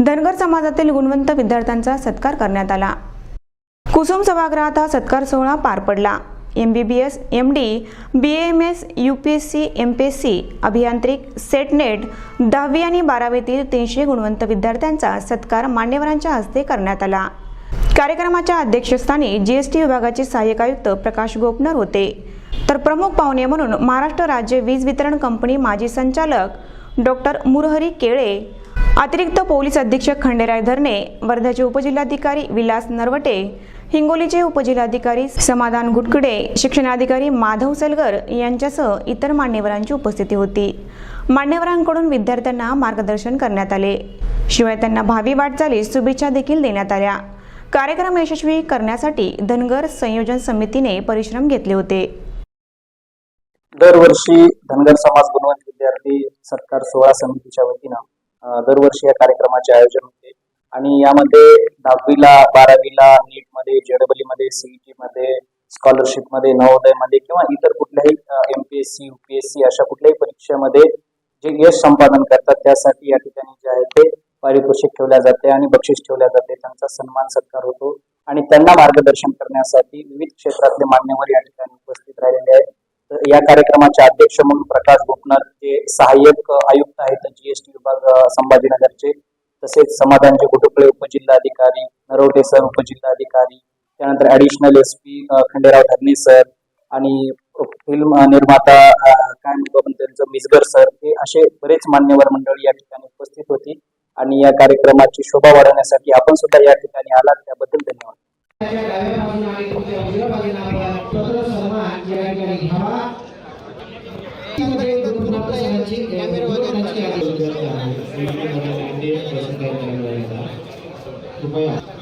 धनगर समाजातील गुणवंत विद्यार्थ्यांचा सत्कार करण्यात आला. कुसुम सभागृहात हा सत्कार सोहळा पार पडला. M B B S M D B M S U P S C M P S C अभियांत्रिक SET NET दहावी आणि बारावीतील तीनशे गुणवंत विद्यार्थ्यांचा सत्कार मान्यवरांच्या हस्ते करण्यात आला. कार्यक्रमाच्या अध्यक्षस्थानी जीएसटी विभागाचे सहाय्यक आयुक्त प्रकाश गोपनर होते. तर प्रमुख पाहुणे म्हणून महाराष्ट्र राज्य वीज वितरण कंपनी माजी संचालक डॉक्टर मुरहरी केळे अतिरिक्त पोलीस अधीक्षक खंडेराय धरणे वर्ध्याचे उपजिल्हाधिकारी विलास नरवटे हिंगोलीचे उपजिल्हाधिकारी समाधान गुटकडे शिक्षणाधिकारी माधव सलगर यांच्यासह इतर मान्यवरांची उपस्थिती होती. मान्यवरांकडून विद्यार्थ्यांना मार्गदर्शन करण्यात आले. शिवाय त्यांना भावी वाटचालीस शुभेच्छा देखील देण्यात आल्या. कार्यक्रम यशस्वी करण्यासाठी धनगर संयोजन समितीने परिश्रम घेतले होते. दरवर्षी धनगर समाज गुणवंत विद्यार्थी सरकार सोहळा समितीच्या वतीनं दरवर्षी या कार्यक्रमाचे आयोजन होते. आणि यामध्ये दहावीला बारावीला नीटमध्ये मध्ये सीईटी मध्ये स्कॉलरशिपमध्ये नवोदयमध्ये किंवा इतर कुठल्याही एमपीएससी युपीएससी अशा कुठल्याही परीक्षेमध्ये जे यश संपादन करतात त्यासाठी या ठिकाणी जे आहे ते पारितोषिक ठेवल्या जाते आणि बक्षीस ठेवल्या जाते. त्यांचा सन्मान सत्कार होतो. आणि त्यांना मार्गदर्शन करण्यासाठी विविध क्षेत्रातले मान्यवर या ठिकाणी उपस्थित राहिलेले आहेत. तर या कार्यक्रमाचे अध्यक्ष म्हणून प्रकाश गोपनाथ जे सहाय्यक आयुक्त आहेत जीएसटी विभाग संभाजीनगरचे तसेच समाधानचे कुटुंबळे उपजिल्हाधिकारी नरवटे सर उपजिल्हाधिकारी त्यानंतर additional S P Khanderao Dharne sir आणि फिल्म निर्माता काय म्हणतो आपण त्यांचं मिसगर सर हे असे बरेच मान्यवर मंडळी या ठिकाणी उपस्थित होती आणि या कार्यक्रमाची शोभा वाढवण्यासाठी आपण सुद्धा या ठिकाणी आलात त्याबद्दल धन्यवाद घ्यावा मध्ये गुरुप्राप्त आहे. कृपया.